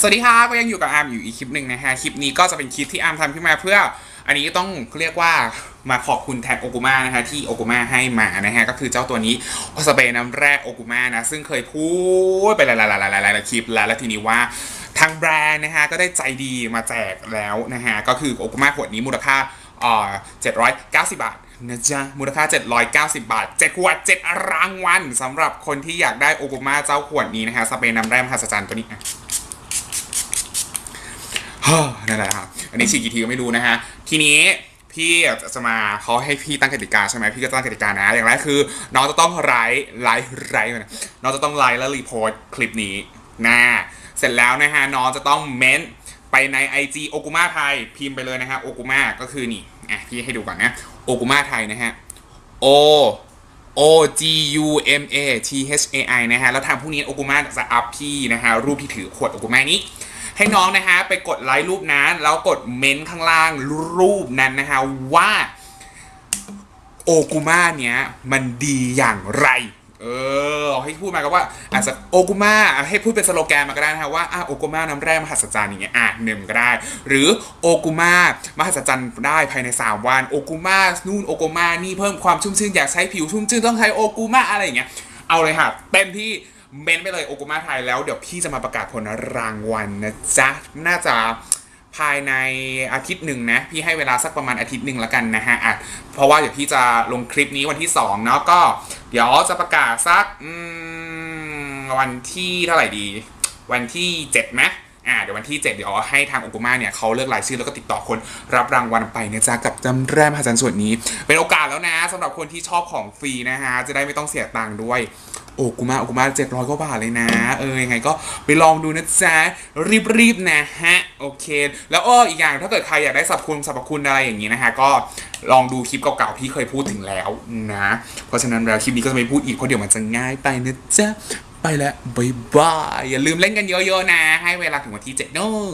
สวัสดีครับก็ยังอยู่กับอาร์มอยู่อีกคลิปหนึ่งนะฮะ คลิปนี้ก็จะเป็นคลิปที่อาร์มทำขึ้นมาเพื่อ อันนี้ต้องเรียกว่ามาขอบคุณแทนโอกุมานะฮะที่โอกุมาให้มานะฮะ ก็คือเจ้าตัวนี้สเปรย์น้ำแร่โอกุมานะ ซึ่งเคยพูดไปหลายๆๆๆๆคลิปแล้วแล้วทีนี้ว่าทางแบรนด์นะฮะ ก็ได้ใจดีมาแจกแล้วนะฮะ ก็คือโอกุมาขวดนี้มูลค่าเอ่อ790บาทนะจ๊ะมูลค่า 790 บาท 7 ขวด 7 รางวัลสำหรับคนที่อยากได้โอกุมาเจ้าขวดนี้นะฮะสเปรย์น้ำแร่มหัศจรรย์ตัวนี้ นั่นแหละครับ อันนี้ฉีดกี่ทีก็ไม่รู้นะฮะ ทีนี้พี่จะมาเขาให้พี่ตั้งกติกาใช่ไหมพี่ก็ตั้งกติกานะ อย่างแรกคือ น้องจะต้องไลฟ์ไลฟ์ไลฟ์นะน้องจะต้องไลฟ์แล้วรีโพสต์คลิปนี้นะเสร็จแล้วนะฮะน้องจะต้องเม้นไปใน IG โอกุมาไทยพิมพ์ไปเลยนะฮะโอกุมาก็คือนี่อะพี่ให้ดูก่อนนะโอกุมาไทยนะฮะ O O G U M A T H A I นะฮะ แล้วทางพวกนี้โอกุมาจะอัพพี่นะฮะ รูปที่ถือขวดโอกุมานี้ ให้น้องนะฮะไปกดไลค์รูปนั้น แล้วกดเมนต์ข้างล่างรูปนั้นนะฮะว่าโอกุมาเนี้ยมันดีอย่างไร เออ ให้พูดมาก็ว่าอาจจะโอกุมาให้พูดเป็นสโลแกนมาก็ได้นะฮะว่าอะโอกุมาน้ำแร่มหัศจรรย์อย่างเงี้ยอะหนึ่งก็ได้ หรือโอกุมามหัศจรรย์ได้ภายใน 3 วันโอกุมานู่นโอกุมานี่เพิ่มความชุ่มชื้นอยากใช้ผิวชุ่มชื้นต้องใช้โอกุมาอะไรอย่างเงี้ยเอาเลยค่ะเต็มที่ เมนไปเลยโอกุมาไทยแล้วเดี๋ยวพี่จะมาประกาศผลรางวัลนะจ๊ะ น่าจะภายในอาทิตย์หนึ่งนะ พี่ให้เวลาสักประมาณอาทิตย์หนึ่งแล้วกันนะฮะอะเพราะว่าเดี๋ยวพี่จะลงคลิปนี้วันที่2เนาะก็ เดี๋ยวจะประกาศสักวันที่เท่าไหร่ดี วันที่7ไหมอ่าเดี๋ยววันที่ 7 เดี๋ยวให้ทางโอกุมาเนี่ยเขาเลือกรายชื่อแล้วก็ติดต่อคนรับรางวัลไปนะจ๊ะกับจำแรมหาจันส่วนนี้ เป็นโอกาสแล้วนะสำหรับคนที่ชอบของฟรีนะฮะจะได้ไม่ต้องเสียตังค์ด้วย โอกุมาโอกุมาเจ็ดร้อยกว่าบาทเลยนะ เออ ยังไงก็ไปลองดูนะจ๊ะ รีบๆนะฮะ โอเค แล้วอ้ออีกอย่างถ้าเกิดใครอยากได้สรรพคุณสรรพคุณอะไรอย่างนี้นะฮะ ก็ลองดูคลิปเก่าๆพี่เคยพูดถึงแล้วนะ เพราะฉะนั้นแล้วคลิปนี้ก็จะไม่พูดอีกเพราะเดี๋ยวมันจะง่ายไปนะจ๊ะ ไปแล้วบายบาย อย่าลืมเล่นกันเยอะๆนะ ให้เวลาถึงวันที่7เนอะ